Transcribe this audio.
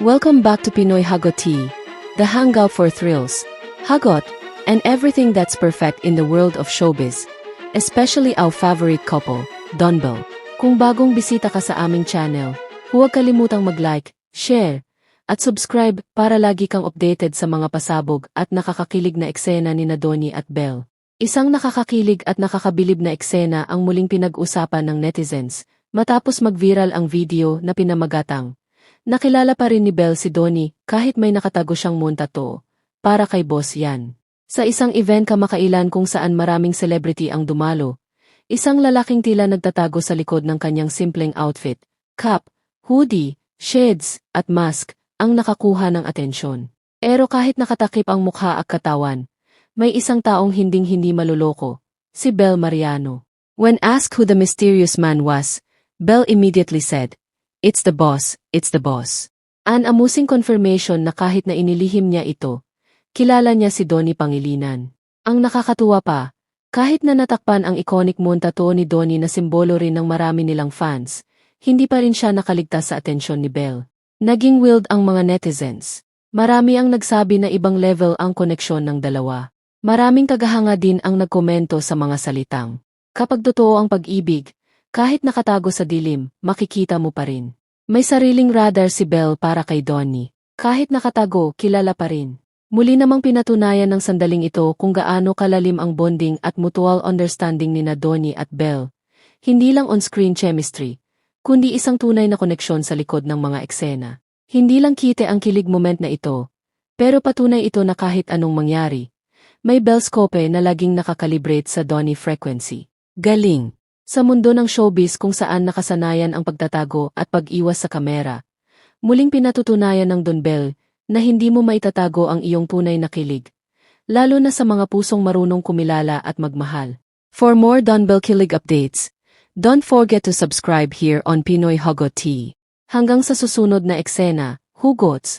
Welcome back to Pinoy Hagot Tea, the hangout for thrills, hagot, and everything that's perfect in the world of showbiz, especially our favorite couple, Donbell. Kung bagong bisita ka sa aming channel, huwag kalimutang mag-like, share, at subscribe para lagi kang updated sa mga pasabog at nakakakilig na eksena ni Nadoni at Belle. Isang nakakakilig at nakakabilib na eksena ang muling pinag-usapan ng netizens matapos mag-viral ang video na pinamagatang. Nakilala pa rin ni Belle si Donnie kahit may nakatago siyang moon tattoo. Para kay boss yan. Sa isang event kamakailan kung saan maraming celebrity ang dumalo, isang lalaking tila nagtatago sa likod ng kanyang simpleng outfit, cap, hoodie, shades, at mask, ang nakakuha ng atensyon. Pero kahit nakatakip ang mukha at katawan, may isang taong hinding-hindi maluloko, si Belle Mariano. When asked who the mysterious man was, Belle immediately said, It's the boss, it's the boss. An amusing confirmation na kahit na inilihim niya ito, kilala niya si Donnie Pangilinan. Ang nakakatuwa pa, kahit na natakpan ang iconic moon tattoo ni Donnie na simbolo rin ng marami nilang fans, hindi pa rin siya nakaligtas sa atensyon ni Belle. Naging wild ang mga netizens. Marami ang nagsabi na ibang level ang koneksyon ng dalawa. Maraming tagahanga din ang nagkomento sa mga salitang. Kapag totoo ang pag-ibig, kahit nakatago sa dilim, makikita mo pa rin. May sariling radar si Belle para kay Donnie. Kahit nakatago, kilala pa rin. Muli namang pinatunayan ng sandaling ito kung gaano kalalim ang bonding at mutual understanding ni na Donnie at Belle. Hindi lang on-screen chemistry, kundi isang tunay na koneksyon sa likod ng mga eksena. Hindi lang kite ang kilig moment na ito, pero patunay ito na kahit anong mangyari, may Belle scope na laging nakakalibrate sa Donnie frequency. Galing! Sa mundo ng showbiz kung saan nakasanayan ang pagtatago at pag-iwas sa kamera, muling pinatutunayan ng Don Bell na hindi mo maitatago ang iyong tunay na kilig, lalo na sa mga pusong marunong kumilala at magmahal. For more Don Bell kilig updates, don't forget to subscribe here on Pinoy Hugot Tea. Hanggang sa susunod na eksena, hugots!